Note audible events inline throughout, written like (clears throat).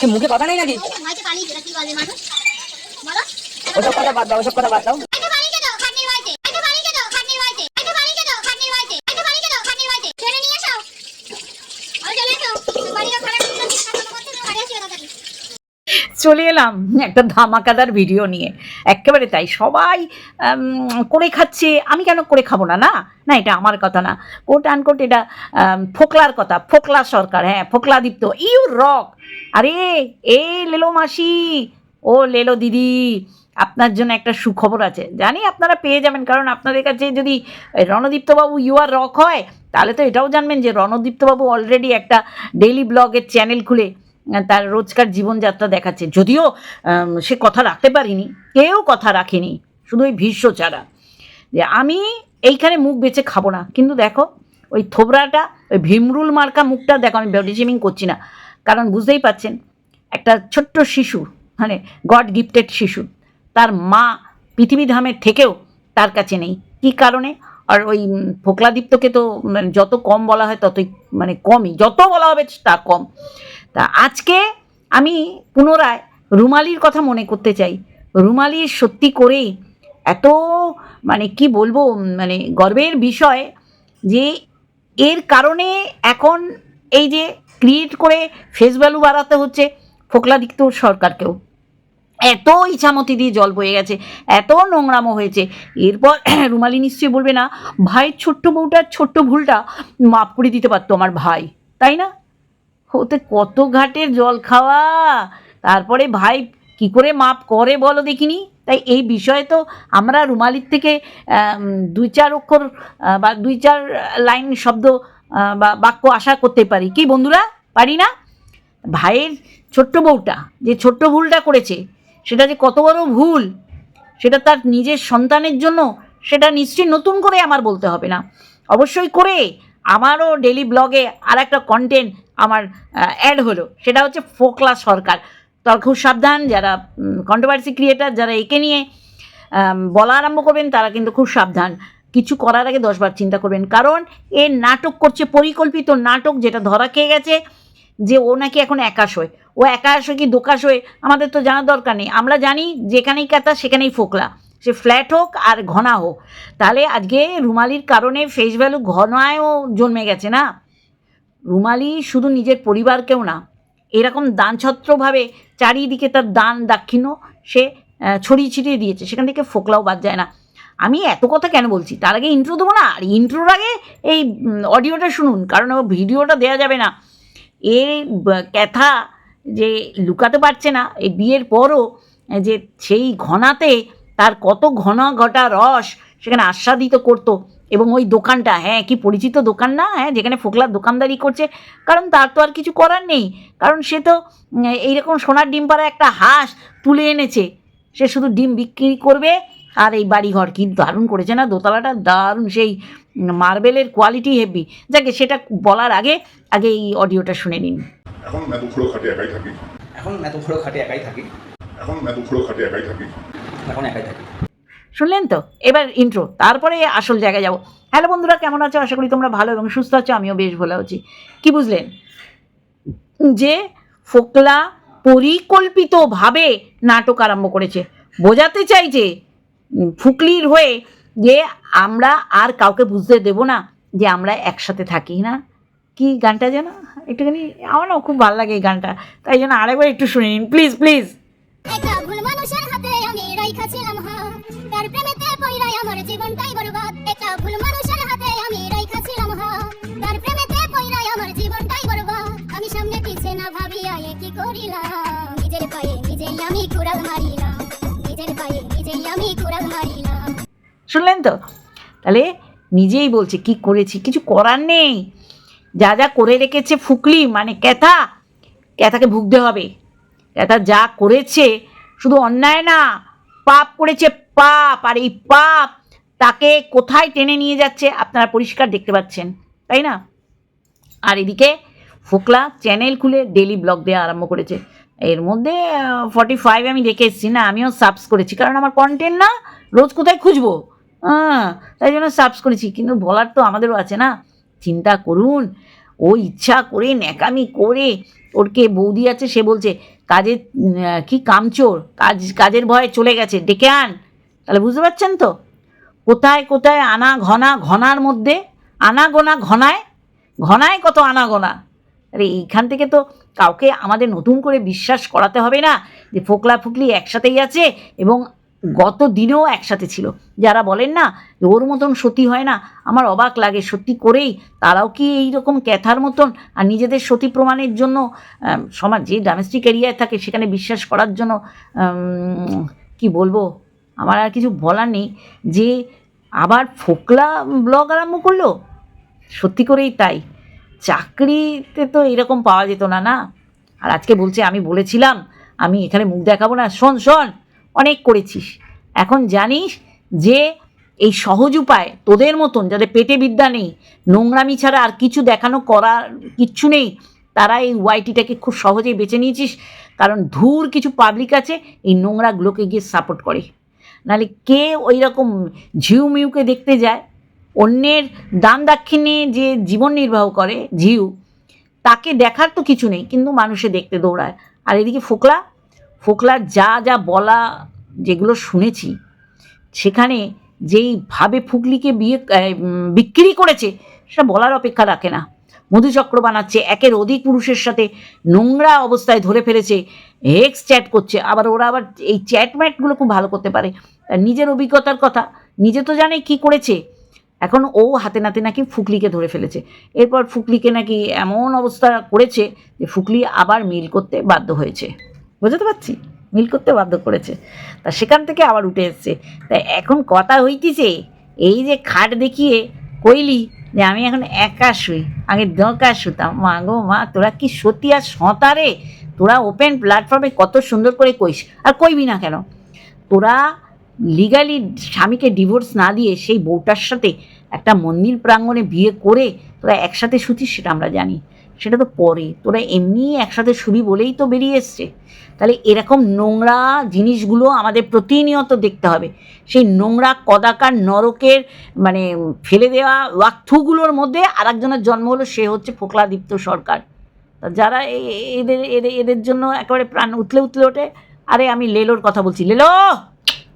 কি মুখে কথা নেই নাকি? ওসব কথা বাদ দাও ওসব কথা বাদ দাও একটু পালিয়ে গেলো খাটনির ভয়তে একটু পালিয়ে গেলো খাটনির ভয়তে একটু পালিয়ে গেলো খাটনির ভয়তে একটু পালিয়ে গেলো খাটনির ভয়তে ছেড়ে নিয়ে এসো ওই চলে এসো বাড়িটা খারাপ ছিল চিন্তা করতে করতে বাড়ি আসি তাড়াতাড়ি চলে এলাম একটা ধামাকাদার ভিডিও নিয়ে। একেবারে তাই, সবাই করে খাচ্ছে, আমি কেন করে খাব না না? না, এটা আমার কথা না। কোট আনকোট এটা ফোকলার কথা, ফোকলা সরকার হ্যাঁ ফোকলা দীপ্ত ইউ রক আরে, এ লেলো মাসি, ও লেলো দিদি, আপনার জন্য একটা সুখবর আছে। জানি আপনারা পেয়ে যাবেন, কারণ আপনাদের কাছে যদি রণদীপ্তবাবু ইউ আর রক হয়, তাহলে তো এটাও জানবেন যে রণদীপ্তবাবু অলরেডি একটা ডেইলি ব্লগের চ্যানেল খুলে। তার রোজকার জীবনযাত্রা দেখাচ্ছে। যদিও সে কথা রাখতে পারিনি, কেউ কথা রাখেনি, শুধু ওই ভীষ্ম ছাড়া যে আমি এইখানে মুখ বেছে খাব না, কিন্তু দেখো, ওই থোবরাটা, ওই ভীমরুল মার্কা মুখটা দেখো, আমি বডি শেমিং করছি না। কারণ বুঝতেই পাচ্ছেন, একটা ছোট্ট শিশু মানে গড গিফটেড শিশু, তার মা পৃথিবী ধামের থেকেও তার কাছে নেই। কী কারণে? আর ওই ফোকলাদীপ্তকে তো মানে যত কম বলা হয় ততই মানে কমই, যত বলা হবে তা কম। তা আজকে আমি পুনরায় রুমালির কথা মনে করতে চাই। রুমালি সত্যি করেই এত মানে কি বলব মানে গর্বের বিষয় যে এর কারণে এখন এই যে ক্রিয়েট করে ফেস ভ্যালু বাড়াতে হচ্ছে ফোকলা ফোকলাদিত্য সরকারকেও। এত ইছামতি দিয়ে জল বয়ে গেছে, এত নোংরামো হয়েছে। এরপর (clears throat) রুমালি নিশ্চয়ই বলবে না ভাইয়ের ছোট্ট বউটার ছোট্ট ভুলটা মাফ করে দিতে পারতো আমার ভাই। তাই না? ওতে কত ঘাটের জল খাওয়া? তারপরে ভাই কি করে মাপ করে বলো দেখিনি? তাই এই বিষয়ে তো আমরা রুমালির থেকে দুই চার অক্ষর বা দুই চার লাইন শব্দ বা বাক্য আশা করতে পারি। কি বন্ধুরা? পারি না? ভাইয়ের ছোট্ট বউটা যে ছোট্ট ভুলটা করেছে, সেটা যে কত বড় ভুল, সেটা তার নিজের সন্তানের জন্য, সেটা নিশ্চয়ই নতুন করে আমার বলতে হবে না। অবশ্যই করে আমারও ডেলি ব্লগে আর একটা কন্টেন্ট আমার অ্যাড হলো। সেটা হচ্ছে ফোকলা সরকার। তো খুব সাবধান, যারা কন্ট্রোভার্সি ক্রিয়েটার যারা একে নিয়ে বলা আরম্ভ করবেন, তারা কিন্তু খুব সাবধান। কিছু করার আগে দশবার চিন্তা করবেন। কারণ এ নাটক করছে, পরিকল্পিত নাটক যেটা ধরা খেয়ে গেছে, যে ও নাকি এখন একাশ হয়ে। ও একাশ হয়ে কি দোকাশ হয়ে? আমাদের তো জানার দরকার নেই। আমরা জানি যেখানেই কাতা সেখানেই ফোকলা। সে ফ্ল্যাট হোক আর ঘনা হোক। তাহলে আজকে রুমালির কারণে ফেস ভ্যালু ঘনায়ও জন্মে গেছে না? রুমালি শুধু নিজের পরিবারকেও না, এরকম দানছত্রভাবে চারিদিকে তার দান দাক্ষিণ্য সে ছড়িয়ে ছিটিয়ে দিয়েছে, সেখান থেকে ফোকলাও বাদ যায় না। আমি এত কথা কেন বলছি? তার আগে ইন্ট্রো দেবো না? আর ইন্ট্রোর আগে এই অডিওটা শুনুন, কারণ ভিডিওটা দেওয়া যাবে না। ব- ক্যাথা যে লুকাতে পারছে না, এই বিয়ের পরও যে সেই ঘনাতে তার কত ঘন ঘটা রস সেখানে আস্বাদিত করতো। এবং ওই দোকানটা হ্যাঁ কি পরিচিত দোকান না হ্যাঁ যেখানে ফোকলার দোকানদারি করছে। কারণ তার তো আর কিছু করার নেই। কারণ সে তো এইরকম সোনার ডিম পাড়া একটা হাঁস তুলে এনেছে। সে শুধু ডিম বিক্রি করবে আর এই বাড়িঘর। কি দারুণ করেছে না? দোতলাটা দারুণ সেই মার্বেলের কোয়ালিটি হেভি যাকে সেটা বলার আগে আগে এই অডিওটা শুনে নিন। এখন এত খুঁড়ো খাটে একাই থাকি। এখন এত খাটে একাই থাকি। এখন এত খুঁড়ো খাটে একাই থাকি। এখন একাই থাকি। শুনলেন তো? এবার ইন্ট্রো তারপরে আসল জায়গায় যাব। হ্যালো বন্ধুরা কেমন আছো? আশা করি তোমরা ভালো এবং সুস্থ আছো আমিও বেশ ভালো আছি। কি বুঝলেন? যে ফোকলা পরিকল্পিতভাবে নাটক আরম্ভ করেছে। বোঝাতে চাইছে উম, ফুকলির হয়ে যে আমরা আর কাউকে বুঝতে দেব না যে আমরা একসাথে থাকি না। কি গানটা যেন? একটুখানি আমার না খুব ভালো লাগে এই গানটা। তাই জন্য আরেকবার একটু শুনে নিন। Please please. আমার জীবনটাই একটা ভুল মানুষের হাতে আমি ছিলাম তার প্রেমেতে পইরাই আমার জীবনটাই আমি সামনে পিছে না ভাবিয়া এ কি করিলাম? নিজের পায়ে নিজেই আমি কুড়াল মারিলাম। নিজের পায়ে নিজেই আমি কুড়াল মারিলাম। শুনলেন তো? তাহলে নিজেই বলছে, কি করেছি? কিছু করার নেই। যা যা করে রেখেছে ফুকলি মানে ক্যাথা, ক্যাথাকে ভুগতে হবে। ক্যাথা যা করেছে, শুধু অন্যায় না, পাপ করেছে পাপ, আর এই পাপ তাকে কোথায় টেনে নিয়ে যাচ্ছে আপনারা পরিষ্কার দেখতে পাচ্ছেন, তাই না? আর এদিকে ফোকলা চ্যানেল খুলে ডেলি ব্লগ দেওয়া আরম্ভ করেছে। এর মধ্যে ফর্টি ফাইভ আমি দেখে এসেছি, না, আমিও সাবস করেছি, কারণ আমার কন্টেন্ট না রোজ কোথায় খুঁজবো? হ্যাঁ তাই জন্য সাবস করেছি, কিন্তু বলার তো আমাদেরও আছে না। চিন্তা করুন, ও ইচ্ছা করে ন্যাকামি করে ওর কে বৌদি আছে, সে বলছে, কাজের কি কামচোর? কাজ, কাজের ভয়ে চলে গেছে, ডেকে আন। তাহলে বুঝতে পারছেন তো? কোথায় কোথায় আনা ঘনা ঘনার মধ্যে? আনা গোনা ঘনায়? ঘনায় কত আনা গোনা? আরে এইখান থেকে তো কাউকে আমাদের নতুন করে বিশ্বাস করাতে হবে না যে ফোকলা ফুকলি একসাথেই আছে এবং গত দিনেও একসাথে ছিল। যারা বলেন না যে ওর মতন সতী হয় না, আমার অবাক লাগে সত্যি করেই। তারাও কি এই রকম ক্যাথার মতন? আর নিজেদের সতী প্রমাণের জন্য সমাজ যে ডোমেস্টিক এরিয়ায় থাকে সেখানে বিশ্বাস করার জন্য কি বলব? আমার আর কিছু বলার নেই। যে আবার ফোকলা ব্লগ আরম্ভ করল? সত্যি করেই তাই। চাকরিতে তো এরকম পাওয়া যেত না না? আর আজকে বলছে, আমি বলেছিলাম, আমি এখানে মুখ দেখাবো না। শোন শোন, অনেক করেছিস। এখন জানিস যে এই সহজ উপায় তোদের মতন যাদের পেটে বিদ্যা নেই, নোংরামি ছাড়া আর কিছু দেখানো করার কিচ্ছু নেই, তারা এই ওয়াইটিটাকে খুব সহজেই বেছে নিয়েছিস। কারণ ধূর কিছু পাবলিক আছে, এই নোংরাগুলোকে গিয়ে সাপোর্ট করে। নাহলে কে ওই রকম ঝিউ মিউকে দেখতে যায়? অন্যের দান দাক্ষিণ্যে যে জীবন নির্বাহ করে, ঝিউ, তাকে দেখার তো কিছু নেই, কিন্তু মানুষে দেখতে দৌড়ায়। আর এদিকে ফোকলা ফোকলার যা যা বলা যেগুলো শুনেছি, সেখানে যেইভাবে ফুকলিকে বিয়ে বিক্রি করেছে, সেটা বলার অপেক্ষা রাখে না। মধুচক্র বানাচ্ছে, একের অধিক পুরুষের সাথে নোংরা অবস্থায় ধরে ফেলেছে হেক্স চ্যাট করছে, আবার ওরা আবার এই চ্যাট ম্যাটগুলো খুব ভালো করতে পারে। নিজের অভিজ্ঞতার কথা। নিজে তো জানে কি করেছে। এখন ও হাতে নাতে নাকি ফুকলিকে ধরে ফেলেছে। এরপর ফুকলিকে নাকি এমন অবস্থা করেছে যে ফুকলি আবার মিল করতে বাধ্য হয়েছে। বুঝতে পারছি? মিল করতে বাধ্য করেছে। তা সেখান থেকে আবার উঠে এসছে। তাই এখন কথা হইতেছে এই যে খাট দেখিয়ে কইলি যে আমি এখন একা শুই, আগে দকা শুতাম। মা গো, মা, তোরা কি সত্যি আর সঁতারে? তোরা ওপেন প্ল্যাটফর্মে কত সুন্দর করে কইস। আর কইবি না কেন? তোরা লিগালি স্বামীকে ডিভোর্স না দিয়ে সেই বউটার সাথে একটা মন্দির প্রাঙ্গণে বিয়ে করে তোরা একসাথে শুতিস সেটা আমরা জানি। সেটা তো পরে। তোরা এমনি একসাথে শুবি বলেই তো বেরিয়ে এসছে। তাহলে এরকম নোংরা জিনিসগুলো আমাদের প্রতিনিয়ত দেখতে হবে। সেই নোংরা কদাকার নরকের মানে ফেলে দেওয়া ওয়াক্থুগুলোর মধ্যে আর একজনের জন্ম হলো, সে হচ্ছে ফোকলাদীপ্ত সরকার। যারা এদের এদের এদের জন্য একেবারে প্রাণ উতলে উতলে ওঠে, আরে আমি লেলোর কথা বলছি। Lelo!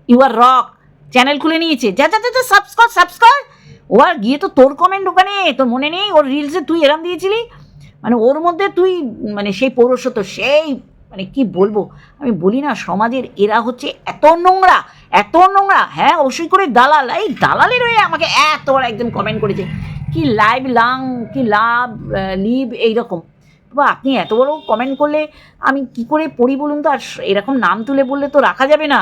You are rock channel খুলে নিয়েছে। যা যা যা যা সাবস্ক্রাইব সাবস্ক্রাইব ও আর গিয়ে তো তোর কমেন্ট ওখানে, তোর মনে নেই? ওর রিলসে তুই এরম দিয়েছিলি? মানে ওর মধ্যে তুই মানে সেই পৌরসত্ব, সেই মানে কি বলব? আমি বলি না, সমাজের এরা হচ্ছে এত নোংরা এত নোংরা। হ্যাঁ অবশ্যই করে দালাল। এই দালালের হয়ে আমাকে এত বড় একজন কমেন্ট করেছে। কি লাইভ লাং কি লাভ লিভ এইরকম। বা আপনি এত বড় কমেন্ট করলে আমি কি করে পড়ি বলুন তো? আর এরকম নাম তুলে বললে তো রাখা যাবে না।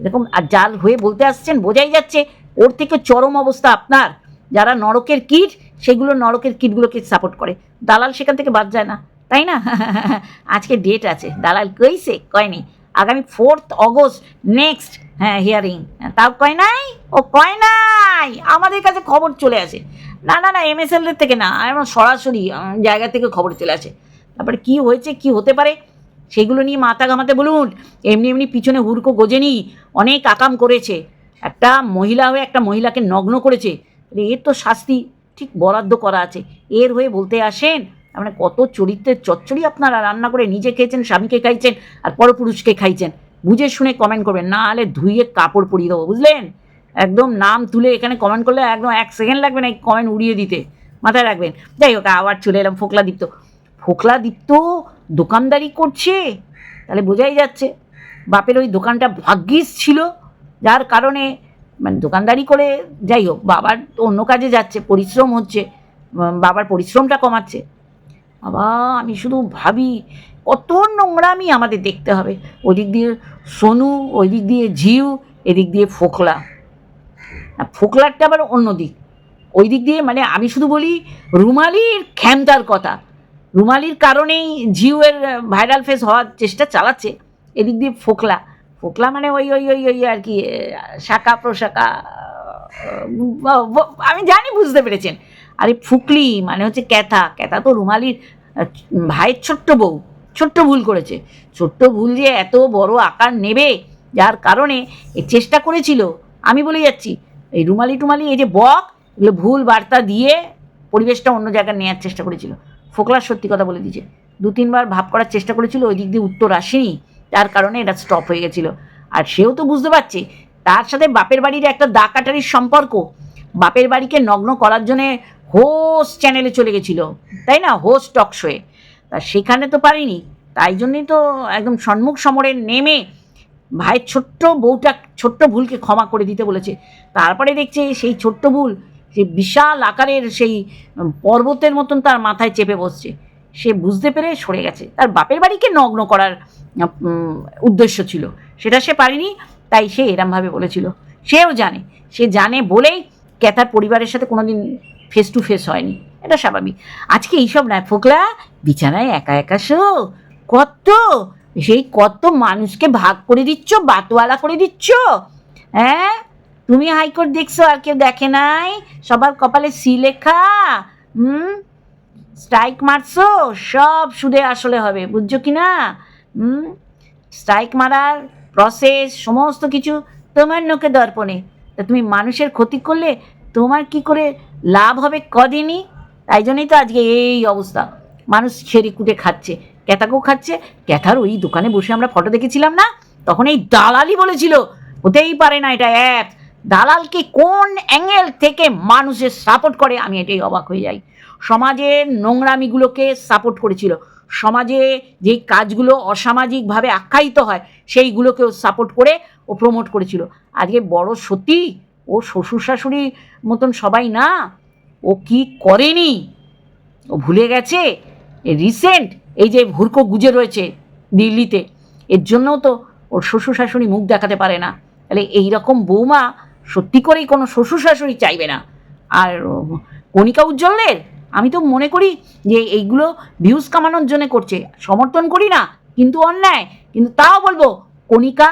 এরকম আর যার হয়ে বলতে আসছেন, বোঝাই যাচ্ছে ওর থেকে চরম অবস্থা আপনার। যারা নরকের কিট, সেগুলো নরকের কিটগুলোকে সাপোর্ট করে। দালাল সেখান থেকে বাদ যায় না, তাই না? (laughs) আজকে ডেট আছে। দালাল কইছে কয়নি আগামী ফোর্থ অগস্ট নেক্সট হ্যাঁ হিয়ারিং তাও কয় নাই? ও কয় নাই? আমাদের কাছে খবর চলে আসে। না না না এমএসএল এর থেকে না আমার সরাসরি জায়গা থেকে খবর চলে আসে। তারপরে কি হয়েছে, কি হতে পারে? সেগুলো নিয়ে মাথা ঘামাতে বলুন, এমনি এমনি পিছনে হুড়কো গোজেনি, অনেক আকাম করেছে। একটা মহিলা হয়ে একটা মহিলাকে নগ্ন করেছে। এর তো শাস্তি, ঠিক বরাদ্দ করা আছে। এর হয়ে বলতে আসেন মানে কত চরিত্রের চচ্চড়ি আপনারা রান্না করে নিজে খেয়েছেন, স্বামীকে খাইছেন, আর পরপুরুষকে খাইছেন। বুঝে শুনে কমেন্ট করবেন, না হলে ধুইয়ে কাপড় পরিয়ে দেবো, বুঝলেন? একদম নাম তুলে এখানে কমেন্ট করলে একদম এক সেকেন্ড লাগবে না এই কমেন্ট উড়িয়ে দিতে। মাথায় রাখবেন। যাই হোক, আবার চলে এলাম ফোকলা দীপ্ত ফোকলা দীপ্ত দোকানদারি করছে? তাহলে বোঝাই যাচ্ছে, বাপের ওই দোকানটা ভাগ্যিস ছিল, যার কারণে মানে দোকানদারি করে যাই হোক, বাবার অন্য কাজে যাচ্ছে, পরিশ্রম হচ্ছে বাবার পরিশ্রমটা কমাচ্ছে। বাবা, আমি শুধু ভাবি, কত নোংরামি আমাদের দেখতে হবে। ওই দিক দিয়ে সোনু ওই দিক দিয়ে ঝিউ, এদিক দিয়ে ফোকলা। ফোকলারটা আবার অন্য দিক। ওই দিক দিয়ে মানে আমি শুধু বলি, রুমালির ক্ষমতার কথা। রুমালির কারণেই জিওয়ের ভাইরাল ফেস হওয়ার চেষ্টা চালাচ্ছে। এদিক দিয়ে ফোকলা। ফোকলা মানে ওই ওই ওই ওই আর কি শাখা প্রশাখা আমি জানি, বুঝতে পেরেছেন। আরে ফুকলি মানে হচ্ছে ক্যাথা। ক্যাথা তো রুমালির ভাইয়ের ছোট্ট বউ। ছোট্ট ভুল করেছে। ছোট্ট ভুল যে এত বড় আকার নেবে, যার কারণে এ চেষ্টা করেছিল। আমি বলে যাচ্ছি, এই রুমালি টুমালি, এই যে বক, এগুলো ভুল বার্তা দিয়ে পরিবেশটা অন্য জায়গায় নেওয়ার চেষ্টা করেছিল। ফোকলার সত্যি কথা বলে দিয়েছে। দু তিনবার ভাব করার চেষ্টা করেছিল, ওই দিক দিয়ে উত্তর আসেনি। তার কারণে এটা স্টপ হয়ে গেছিল। আর সেও তো বুঝতে পারছে, তার সাথে বাপের বাড়ির একটা দা কাটারির সম্পর্ক। বাপের বাড়িকে নগ্ন করার জন্যে হোস্ট চ্যানেলে চলে গেছিল, তাই না? হোস্ট টক শোয়ে তা সেখানে তো পারিনি, তাই জন্যই তো একদম সম্মুখ সমরে নেমে ভাইয়ের ছোট্ট বউটা, ছোট্ট ভুলকে ক্ষমা করে দিতে বলেছে। তারপরে দেখছে সেই ছোট্ট ভুল সেই বিশাল আকারের সেই পর্বতের মতন তার মাথায় চেপে বসছে। সে বুঝতে পেরে সরে গেছে। তার বাপের বাড়িকে নগ্ন করার উদ্দেশ্য ছিল। সেটা সে পারেনি, তাই সে এরমভাবে বলেছিল। সেও জানে। সে জানে বলেই ক্যাথার পরিবারের সাথে কোনোদিন ফেস টু ফেস হয়নি। এটা স্বাভাবিক। আজকে এইসব নয় ফোকলা বিছানায় একা একা শো। কত? সেই কত মানুষকে ভাগ করে দিচ্ছ, বাতওয়ালা করে দিচ্ছ? হ্যাঁ? তুমি হাইকোর্ট দেখছ আর কেউ দেখে নাই? সবার কপালে সি লেখা। হুম? স্ট্রাইক মারছো? সব সুদে আসলে হবে, বুঝছ কি না? হুম? স্ট্রাইক মারার প্রসেস সমস্ত কিছু তোমার নোকে দর্পণে। তা তুমি মানুষের ক্ষতি করলে তোমার কি করে লাভ হবে কদিনই? তাই জন্যই তো আজকে এই অবস্থা। মানুষ ছেড়ে কুটে খাচ্ছে ক্যাথাকেও খাচ্ছে। ক্যাথার ওই দোকানে বসে আমরা ফটো দেখেছিলাম না? তখন এই দালালি বলেছিল, হতেই পারে না এটা অ্যাপ দালালকে কোন অ্যাঙ্গেল থেকে মানুষের সাপোর্ট করে? আমি এটাই অবাক হয়ে যাই। সমাজের নোংরামিগুলোকে সাপোর্ট করেছিল। সমাজে যেই কাজগুলো অসামাজিকভাবে আখ্যায়িত হয়, সেইগুলোকেও সাপোর্ট করে ও প্রমোট করেছিল। আজকে বড় সতী, ও শ্বশুর শাশুড়ি মতন সবাই না, ও কি করেনি? ও ভুলে গেছে? রিসেন্ট এই যে ভুরকো গুজে রয়েছে দিল্লিতে, এর জন্যও তো ওর শ্বশুর শাশুড়ি মুখ দেখাতে পারে না। তাহলে এই রকম বৌমা সত্যি করেই কোনো শ্বশুর শাশুড়ি চাইবে না। আর কণিকা উজ্জ্বলের, আমি তো মনে করি যে এইগুলো ভিউজ কামানোর জন্য করছে। সমর্থন করি না, কিন্তু অন্যায়। কিন্তু তাও বলব, কণিকা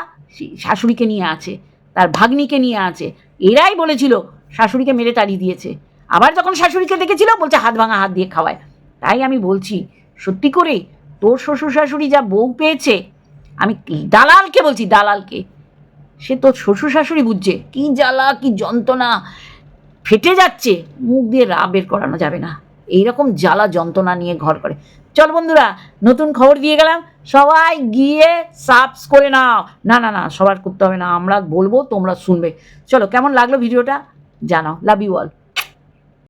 শাশুড়িকে নিয়ে আছে, তার ভাগ্নিকে নিয়ে আছে। এরাই বলেছিল, শাশুড়িকে মেরে তাড়িয়ে দিয়েছে। আবার যখন শাশুড়িকে দেখেছিল, বলছে, হাত ভাঙা, হাত দিয়ে খাওয়ায়। তাই আমি বলছি, সত্যি করে তোর শ্বশুর শাশুড়ি যা বউ পেয়েছে, আমি দালালকে বলছি, দালালকে। সে তো শ্বশুর শাশুড়ি বুঝছে। কি জ্বালা, কি যন্ত্রণা। ফেটে যাচ্ছে, মুখ দিয়ে রা বের করানো যাবে না। এইরকম জ্বালা, যন্ত্রণা নিয়ে ঘর করে। চল বন্ধুরা, নতুন খবর দিয়ে গেলাম। সবাই গিয়ে সাবস করে নাও। না না না, সবার করতে হবে না। আমরা বলব, তোমরা শুনবে। চলো, কেমন লাগল ভিডিওটা? জানাও। Love you all